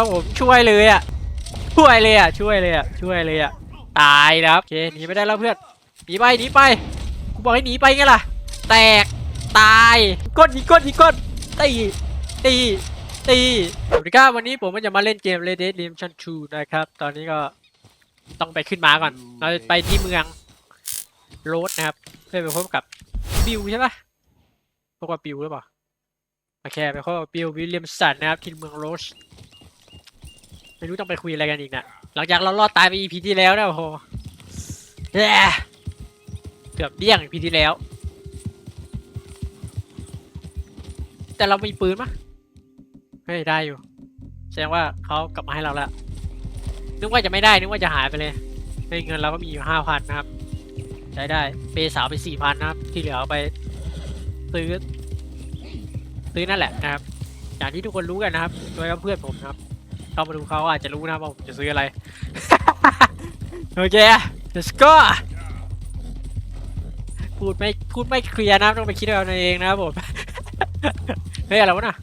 ครับผมช่วยเลยอะช่วยเลยอะช่วยเลยอะช่วยเลยอะตายนะครับโอเคหนีไม่ได้แล้วเพื่อนหนีไปหนีไปกูบอกให้หนีไปไงล่ะ แตกตายก้นยิงก้นยิงก้นตีตีตีสวัสดีครับวันนี้ผมก็จะมาเล่นเกม Red Dead Redemption 2 นะครับ ตอนนี้ก็ต้องไปขึ้นม้าก่อน เราจะไปที่เมืองโรสนะครับ เพื่อไปพบกับบิวใช่ปะพบกับบิวหรือเปล่าโอเคไปพบกับบิววิลเลียมสันนะครับที่เมืองโรส ไม่รู้ต้องไปคุยอะไรกันอีกนะหลังจากเรารอดตายไป EP ที่แล้วนะโอ้โหแย่เกือบเดี้ยง EP ที่แล้ว แต่เรามีปืนปะเฮ้ยได้อยู่ แสดงว่าเขากลับมาให้เราแล้วนึกว่าจะไม่ได้นึกว่าจะหายไปเลยเฮ้ยเงินเราก็มีอยู่ห้าพันนะครับใช้ได้เปสาวไปสี่พันนะครับ ที่เหลือเอาไปซื้อซื้อนั่นแหละนะครับ อย่างที่ทุกคนรู้กันนะครับ โดยเฉพาะเพื่อนผมนะครับ เข้ามาดูเขาอาจจะรู้นะว่าผมจะซื้ออะไร โอเค let's go พูดไม่พูดไม่เคลียร์นะต้องไปคิดเอาเองนะครับผมเฮ้ยอะไรวะน่ะ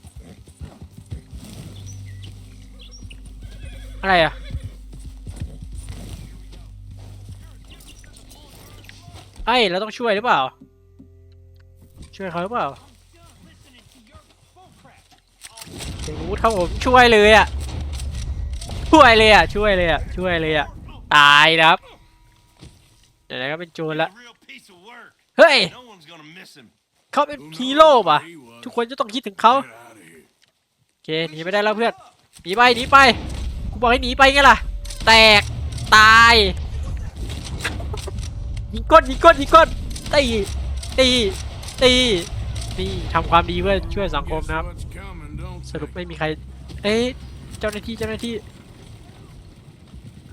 อะไรอะไอ้เราต้องช่วยหรือเปล่า ช่วยเขาหรือเปล่าเดี๋ยวรู้ครับผมช่วยเลยอะ ช่วยเลยอะช่วยเลยอะช่วยเลยอะตายครับเดี๋ยวก็เป็นโจรละเฮ้ยเขาเป็นฮีโร่ป่ะทุกคนจะต้องคิดถึงเขาโอเคหนีไม่ได้แล้วเพื่อนหนีไปหนีไปกูบอกให้หนีไปไงล่ะ แตกตายยิงก้นยิงก้นยิงก้นตีตีตีนี่ทำความดีเพื่อช่วยสังคมนะครับ สรุปไม่มีใคร เอ๊ะเจ้าหน้าที่เจ้าหน้าที่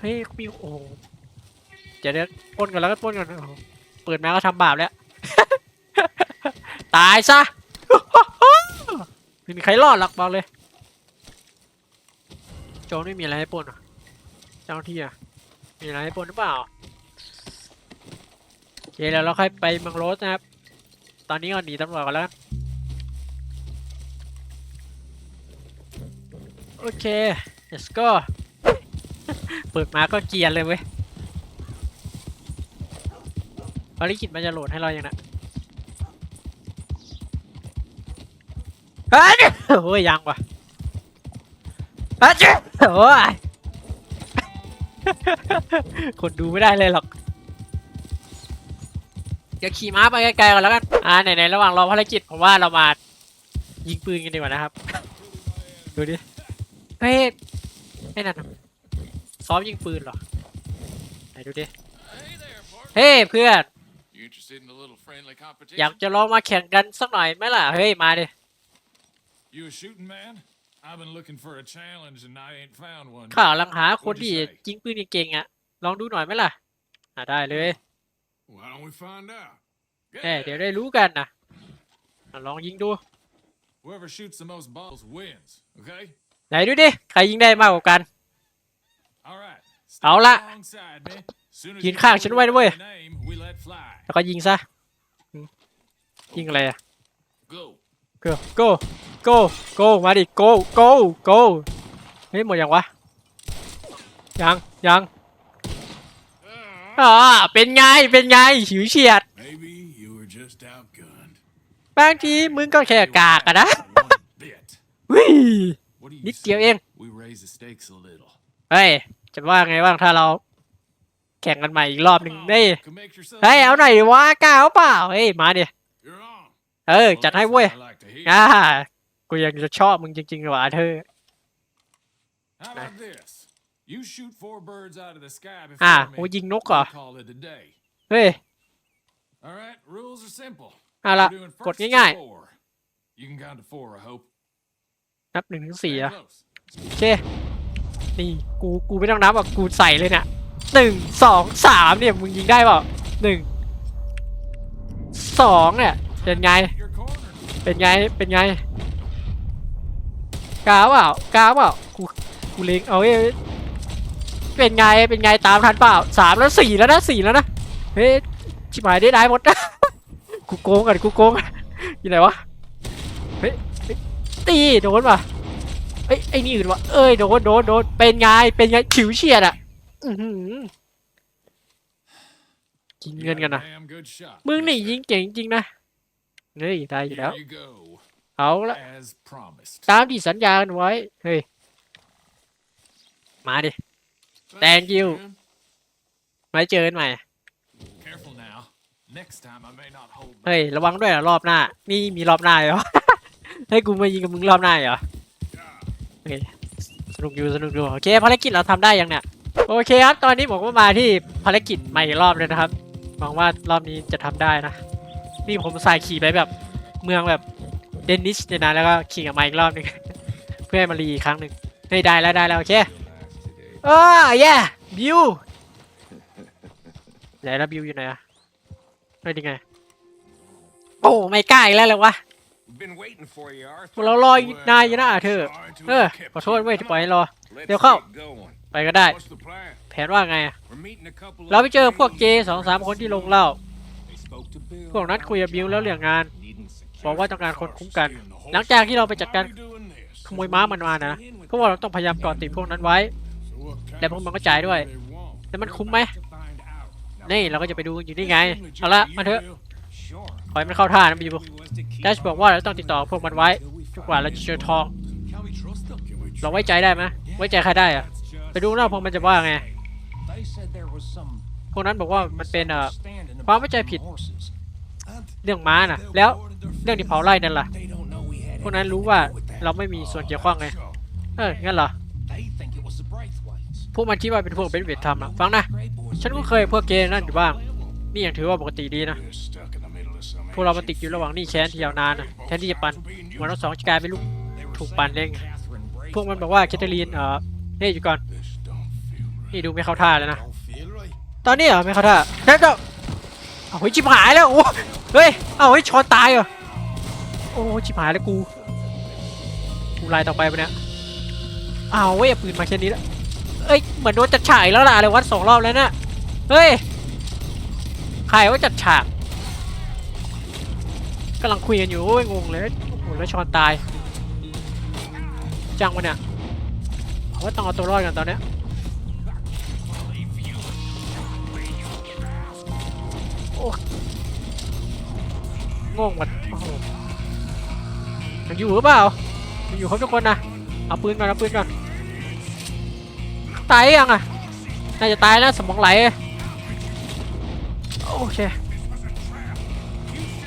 เฮ้ยมีโอ้โหเดี๋ยวเดี๋ยวปล้นกันแล้วก็ปล้นกันโอ้โหเปิดมาก็ทำบาปแล้ว ตายซะ ไม่มีใครรอดหรอกบอกเลย โจรไม่มีอะไรให้ปล้นอะเจ้าหน้าที่อะ มีอะไรให้ปล้นหรือเปล่าโอเคแล้วเราค่อยไปเมืองโรสนะครับ ตอนนี้ก็หนีตำรวจกันแล้วกันโอเค let's go เปิดมาก็เกียนเลยเว้ยภารกิจมันจะโหลดให้เราอย่างนะเฮ้ยโอ้ยยังว่ะเฮ้ยโอ้ยคนดูไม่ได้เลยหรอก เดี๋ยวขี่ม้าไปไกลๆก่อนแล้วกัน อ่าไหนๆระหว่างรอภารกิจผมว่าเรามายิงปืนกันดีกว่านะครับ ดูดิ เฮ้ยไอ้นั่นะ ซ้อมยิงปืนเหรอ ไหนดูดิ เฮ้ยเพื่อน You interested in a little friendly อยาก competition? จะลองมาแข่งกันสักหน่อยไหมล่ะ เฮ้ย มาดิ You a shooting man? I've been looking for a challenge and I ain't found one. ข่าวลังหาคน What'd ที่ you say? ยิงปืนเก่งๆอะ ลองดูหน่อยไหมล่ะอะได้เลย Why don't we find out? เอ้ยเดี๋ยวได้รู้กันนะอะลองยิงดู Whoever shoots the most balls wins. Okay? ไหนดูดิ ใครยิงได้มากกว่ากัน All right. Stay Hold up. alongside me. Soon as ยืน you ข้าง give ฉัน the ไว้นะเว้ย name, we let fly. แล้วก็ยิงซะอืมยิงอะไรอะ Go. go go go go มาดิ go go go เฮ้ยหมดยังวะ ยัง ยังอ่าเป็นไง เป็นไงฉิวเฉียด Maybe you were just outgunned. บางทีมึงก็แค่กากอะนะ One bit. วิ What do you นิดเดียว say เอง We raise the stakes a little. เฮ้ย จะว่าไงบ้างถ้าเราแข่งกันใหม่อีกรอบหนึ่ง Come เฮ้ย on, can make yourself เฮ้ยเอาหน่อยดิวะกล้าเอาเปล่าเฮ้ยมาดิ You're on. เออ Well, จัดให้ that's เว้ย what I like to hear. อ่ากูยังจะชอบมึงจริงๆเลยว่ะเธอ How about this? You shoot four birds out of the sky อ่า before กู me. ยิงนกเหรอ We'll call it a day. เฮ้ย All right, rules are simple. เอาละ We're doing กด first to ง่าย four. You can count to four, I hope. ๆนับหนึ่งถึงสี่ Stay อะ close. โอเค นี่กูกูไม่ต้องนับอะกูใส่เลยเนี่ยหนึ่งสองสามเนี่ยมึงยิงได้เปล่าหนึ่งสองเนี่ยเป็นไง เป็นไงเป็นไงก้าเปล่าก้าเปล่ากูกูเล็งเอาเอ้เป็นไงเป็นไงตามทันเปล่าสามแล้วสี่แล้วนะสี่แล้วนะเฮ้ยชิบหายได้ได้หมดกูโกงกันกูโกงกันอยู่ไหนวะเฮ้ยเฮ้ยตีโดนป่ะ ไปอ้ยไอ้นี่อื่นวะเอ้ยโดนโดนโดนเป็นไงเป็นไงฉิวเฉียดอะอือหือกินเงินกันนะมึงนี่ยิงเก่งจริงนะเฮ้ยได้อยู่แล้ว เอาละตามที่สัญญากันไว้เฮ้ยมาดิ Thank you. man. ไว้เจอกันใหม่เฮ้ยระวังด้วยนะรอบหน้า นี่มีรอบหน้าเหรอให้กูมายิงกับมึงรอบหน้าเหรอ โอเคสนุกอยู่สนุกอยู่โอเคภารกิจเราทำได้ยังเนี่ยโอเคครับ ตอนนี้ผมก็มาที่ภารกิจใหม่อีกรอบเลยนะครับหวังว่ารอบนี้จะทำได้นะ นี่ผมใส่ขี่ไปแบบเมืองแบบเดนิสเนี่ยนะแล้วก็ขี่กับมาอีกรอบหนึง เพื่อให้มารีอีกครั้งหนึ่งเฮ้ได้แล้วได้แล้วโอเคเออเย่บิวไหนแล้วบิวอยู่ไหนอะเฮ้ยยังไงโอ้ไม่กล้าอีกแล้วเลยวะ เรารออยู่นายอยู่นะเธอ Sorry to เออ have kept ขอโทษ you เว้ยที่ปล่อยให้รอ Let's They'll come. get going. ไปก็ได้ What's the plan? แผนว่าไงอะ We're meeting a couple เรา of ไปเจอพวกเก strangers. ย์สองสามคนที่ลงเหล้า They spoke to Bill. พวกนั้นคุยกับบิวแล้วเรื่องงาน Needing บอก security. ว่าต้องการคนคุ้มกัน Stay in the horse หลังจากที่เราไปจัดการ Why we doing this? ขโมยม้ามันมานะเพราะว่าเราต้องพยายามเกาะติดพวกนั้นไว้ So what kind และพวกมันก็จ่ายด้วย they want? แล้วมันคุ้มไหม To find out. นี่เราก็จะไปดูอยู่นี่ไง เอาละมาเถอะ Sure. ขอให้มันเข้าท่านะบิว We was to keep ดัชบอกว่าเราต้องติดต่อพวกมันไว้จนกว่าเราจะเจอทองเราไว้ใจได้ไหมไว้ใจใครได้อะไปดูแล้วพวกมันจะว่าไงพวกนั้นบอกว่ามันเป็นเอ่อความ about เข้ใจผิด เรื่องม้าน่ะ แล้วเรื่องที่เผาไร่นั่นล่ะพวกนั้นรู้ว่าเราไม่มีส่วนเกี่ยวข้องไงเอองั้นเหรอพวกมันคิดว่าเป็นพวกเบนเวททำอะฟังนะ ฉันก็เคยพวกเกย์นั่นอยู่บ้าง นี่ยังถือว่าปกติดีนะ พวกเรามาติดอยู่ระหว่างนี้แค้นที่ยาวนานนะแทนที่จะปันเหมือนเราสองจะกลายเป็นลูกถูกปั่นเองพวกมันบอกว่าแคทเธอรีนเอ่อเฮ้ยอยู่ก่อนนี่ดูไม่เข้าท่าเลยนะตอนนี้เหรอไม่เข้าท่าแล้วก็เอาเฮ้ยชิบหายแล้วโอ้เฮ้ยเอาเฮ้ยชอนตายเหรอโอ้ชิบหายแล้วกูกูไล่ต่อไปปะเนี่ยเอาเว้ยเอาปืนมาแค่นี้แล้วเอ้ยเหมือนโดนจัดฉากแล้วล่ะอะไรวัดสองรอบแล้วเนะเฮ้ยใครว่าจัดฉาก กำลังคุยกันอยู่โอ้ยงงเลยโอ้โหแล้วชอนตายจังวะเนี่ยผมว่าต้องเอาตัวรอดกันตอนเนี้ยโอ้งงหมดโอ้โหยังอยู่หรือเปล่ายังอยู่ครบทุกคนนะเอาปืนก่อนเอาปืนก่อนตายยังอะน่าจะตายแล้วสมองไหลโอเค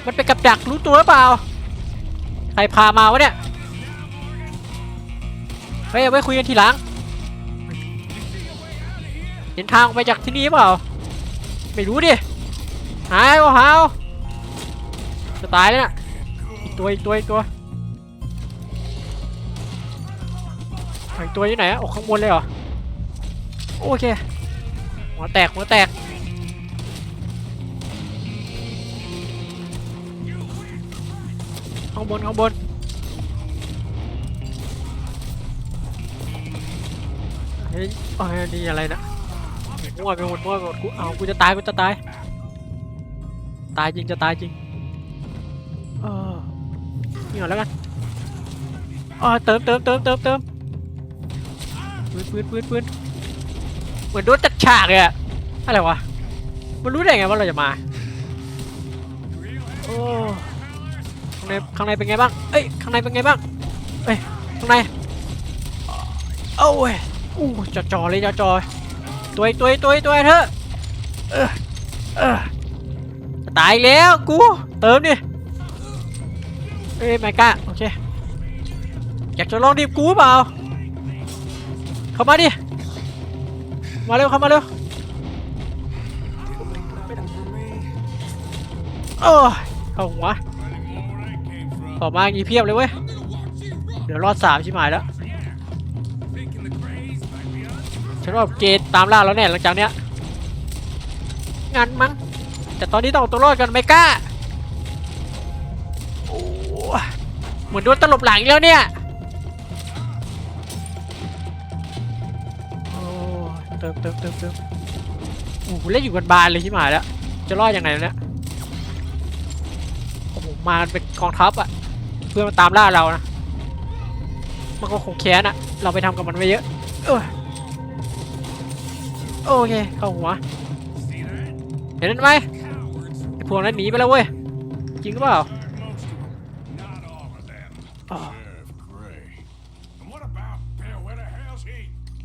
มันเป็นกับดักรู้ตัวหรือเปล่า ใครพามาวะเนี่ย เฮ้ยเอาไว้คุยกันทีหลัง เห็นทางออกไปจากที่นี่เปล่า ไม่รู้ดิ หายเอาหาวจะตายแล้วน่ะอีกตัวอีกตัวอีกตัวอีกตัวอยู่ไหนอะอ้ข้างบนเลยเหรอ โอเค หัวแตกหัวแตก ข้างบนข้างบนเฮ้ยเอ้ยนี่อะไรนะมั่วไปหมดมั่วไปหมดกูเอากูจะตายกูจะตาย ตายจริงจะตายจริงเออนี่ก่อนแล้วกันเออเติมเติมเติมเติมเติมปืนปืนปืนปืนเหมือนโดนจัดฉากเลยอะอะไรวะมันรู้ได้ไงว่าเราจะมาโอ้างในข้างในเป็นไงบ้าง เอ้ย ข้างในเป็นไงบ้าง เอ้ย ข้างในโอ้ยอู้จอจอเลยจอจอตัวอีกตัวอีกตัวตัวอีกเถอเออเออตายแล้วกู เติมดิ เอ้ยไม่กล้าโอเค อยากจะลองดิบกูเปล่า เข้ามาดิ มาเร็วเข้ามาเร็วโอ้ยเข้าหัว Plenty more where that came from. อมาอีเพียบเลยเว้ย เดี๋ยวรอดสามชิบหายแล้ว ฉันว่าเกตตามล่าแล้วแน่หลังจากเนี้ย งานมั้ง แต่ตอนนี้ต้องตัวรอดกันไม่กล้าโอ้เหมือนโดนตลบหลังอีกแล้วเนี่ยโอ้เติมเติมเติมเติมโอ้โหเล่นอยู่กันบานเลยที่หมายแล้ว จะรอดยังไงเนี่ยโอ้โหมาเป็นกองทัพอะ พื่อมาตามล่าเรานะ มันก็คงแค้นอะเราไปทำกับมันไว้เยอะออโอเค เข้าหัว เห็นไหม Cowards. ไอ้พวกนั้นหนีไปแล้วเว้ย จริงหรือเปล่า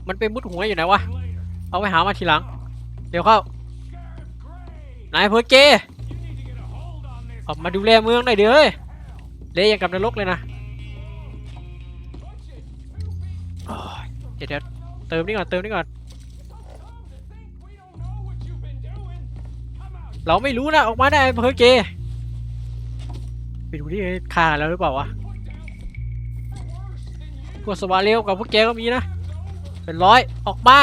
มันไปมุดหัวอยู่ไหนวะ เอาไปหามาทีหลัง เดี๋ยวเข้า นายเพอร์เกออกมาดูแลเมืองหน่อยเดี๋ยว เฮ้ยเละย่างกับนรกเลยนะเดี๋ยวเดี๋ยวเติมนี่ก่อนเติมนี่ก่อน เราไม่รู้นะออกมาได้เพอร์เกไปดูที่ฆ่าแล้วหรือเปล่าวะพวกสวาเลวกับพวกแกก็มีนะ เป็นร้อยออกมา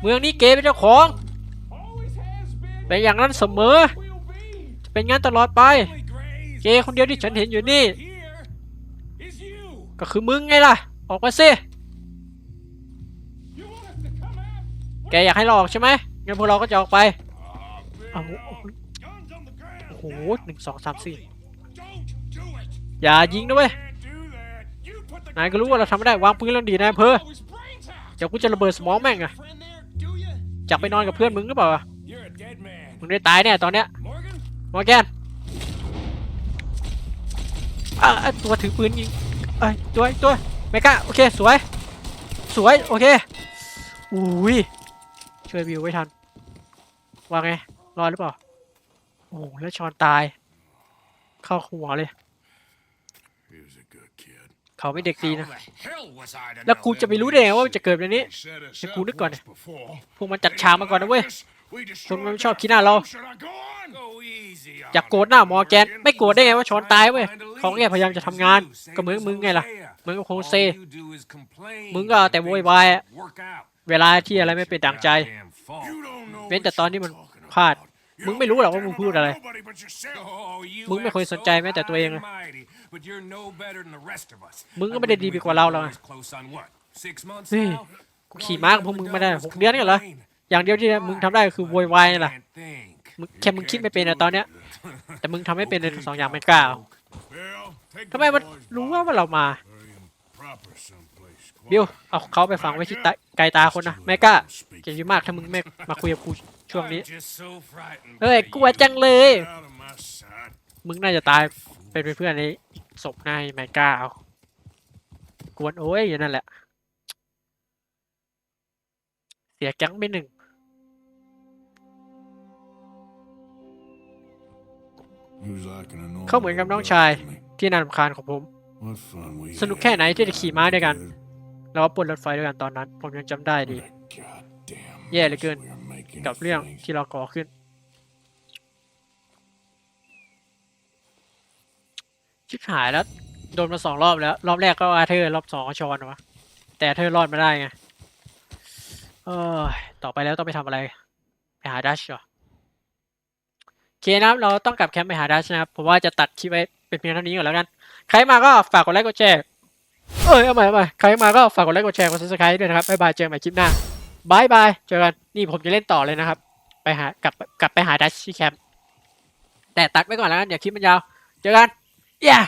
เมืองนี้เกเป็นเจ้าของเป็นอย่างนั้นเสมอ จะเป็นงั้นตลอดไป เกคนเดียวที่ฉันเห็นอยู่นี่ here is you. ก็คือมึงไงล่ะ ออกมาสิ You want us to come out? แกอยากให้เราออกใช่ไหมงั้นพวกเราก็จะออกไป Oh, Oh, Bill. oh. Guns on the ground. โอ้โหหนึ่งสองสามสี่ Don't do it. อย่ายิงนะเว้ย Can't do that. You put the นายก็รู้ว่าเราทำไม่ได้วางปืนแล้วดีนะอำเพอ Oh, his brains out. เดี๋ยวกูจะระเบิดสมองแม่งอะ Friend there, do you? จับไปนอนกับเพื่อนมึงหรือเปล่าอะ You're a dead man. มึงได้ตายแน่ตอนเนี้ย Morgan? มอร์แกน อะอะตัวถือปืนยิงเอ้ยตัวตัวเมกาโอเคสวย สวยโอเคอุ้ยช่วยบิวไว้ทันว่าไงรอดหรือเปล่าโอ้โหแล้วชอนตาย เข้าหัวเลย He was a good kid. เขาไม่เด็กดีนะ How the hell was I to แล้ว know กูจะ them ไปรู้ได้ไงว่ามันจะเกิดแบบนี้ They set us ให้กู up นึกก่อน once before. พวกมันจัดฉากมาก่อนนะเว้ย We คนมัน destroyed ไม่ชอบขี้หน้าเรา Should I go on? Go easy on อยากโกรธหน้ามอร์แกน ไม่โกรธได้ไงว่าชอนตายเว้ยเขาแค่พยายามจะทำงาน ก็เหมือนมึงไงล่ะเหมือนกับโฮเซ มึงก็เอาแต่โวยวายอะเวลาที่อะไรไม่เป็นดังใจ เว้นแต่ตอนที่มันพลาด มึงไม่รู้หรอกว่ามึงพูดอะไร มึงไม่เคยสนใจแม้แต่ตัวเองเลยมึงก็ไม่ได้ดีไปกว่าเราหรอกนะนี่กูขี่ม้ากับพวกมึงมาได้หกเดือนนี่เหรอ อย่างเดียวที่มึงทำได้ก็คือโวยวายนี่แหละมึงแค่มึงคิดไม่เป็นอะตอนเนี้ย แต่มึงทำไม่เป็นในสองอย่างไม่กล้าเอาทำไมมันรู้ว่าว่าเรามาบิวเอาเขาไปฝังไว้ที่ตาไกลตาคนนะไม่กล้าเก่งมากถ้ามึงไม่มาคุยกับกูช่วงนี้เฮ้ยกลัวจังเลย มึงน่าจะตายเป็นเพื่อนในศพนายไม่กล้าเอากวนโอ้ยอย่างนั้นแหละ เสียแก๊งไปหนึ่ง เขาเหมือนกับน้องชายที่น่ารำคาญของผม สนุกแค่ไหนที่จะขี่ม้าด้วยกัน แล้วก็ปล้นรถไฟด้วยกันตอนนั้น ผมยังจำได้ดี แย่เหลือเกินกับเรื่องที่เราก่อขึ้น ชิบหายแล้ว โดนมาสองรอบแล้ว รอบแรกก็อาเธอร์รอบสองก็ชอนวะแต่อาเธอร์รอดมาได้ไงเออต่อไปแล้วต้องไปทำอะไร ไปหาดัชเหรอ โอเคนะครับเราต้องกลับแคมป์ไปหาดัชนะครับผมว่าจะตัดคลิปไว้เป็นเพียงเท่านี้ก่อนแล้วกัน ใครมาก็ฝากกดไลค์กดแชร์เอ้ยเอาใหม่เอาใหม่ใครมาก็ฝากกดไลค์กดแชร์กดซับสไครต์ด้วยนะครับบ๊ายบายเจอกันใหม่คลิปหน้าบายบายเจอกันนี่ผมจะเล่นต่อเลยนะครับ ไปหากลับกลับไปหาดัชที่แคมป์แต่ตัดไว้ก่อนแล้วกันเดี๋ยวคลิปมันยาว เจอกัน yeah